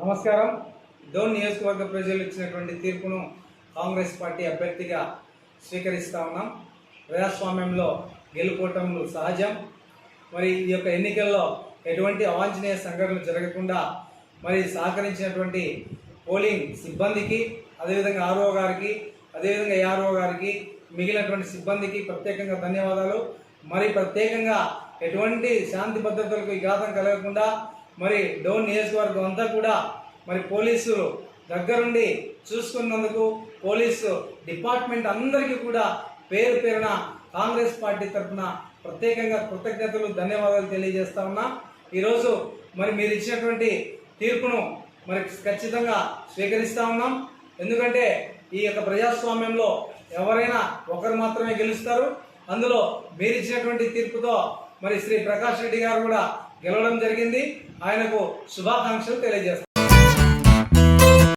నమస్కారం. డోన్ నియోజకవర్గ ప్రజలు ఇచ్చినటువంటి తీర్పును కాంగ్రెస్ పార్టీ అభ్యర్థిగా స్వీకరిస్తా ఉన్నాం. ప్రజాస్వామ్యంలో గెలుపోవటములు సహజం. మరి ఈ యొక్క ఎన్నికల్లో ఎటువంటి అవాంఛనీయ సంఘటనలు జరగకుండా మరి సహకరించినటువంటి పోలింగ్ సిబ్బందికి అదేవిధంగా ఆర్ఓ గారికి అదేవిధంగా ఏఆర్ఓ గారికి మిగిలినటువంటి సిబ్బందికి ప్రత్యేకంగా ధన్యవాదాలు. మరి ప్రత్యేకంగా ఎటువంటి శాంతి భద్రతలకు విఘాతం కలగకుండా మరి డోన్ నియోజకవర్గం అంతా కూడా మరి పోలీసులు దగ్గరుండి చూసుకున్నందుకు పోలీసు డిపార్ట్మెంట్ అందరికీ కూడా పేరు పేరున కాంగ్రెస్ పార్టీ తరఫున ప్రత్యేకంగా కృతజ్ఞతలు ధన్యవాదాలు తెలియజేస్తా ఉన్నా. ఈరోజు మరి మీరు ఇచ్చినటువంటి తీర్పును మరి ఖచ్చితంగా స్వీకరిస్తా ఉన్నాం. ఎందుకంటే ఈ యొక్క ప్రజాస్వామ్యంలో ఎవరైనా ఒకరు మాత్రమే గెలుస్తారు. అందులో మీరు ఇచ్చినటువంటి తీర్పుతో మరి శ్రీ ప్రకాష్ రెడ్డి గారు కూడా గెలవడం జరిగింది. ఆయనకు శుభాకాంక్షలు తెలియజేస్తాను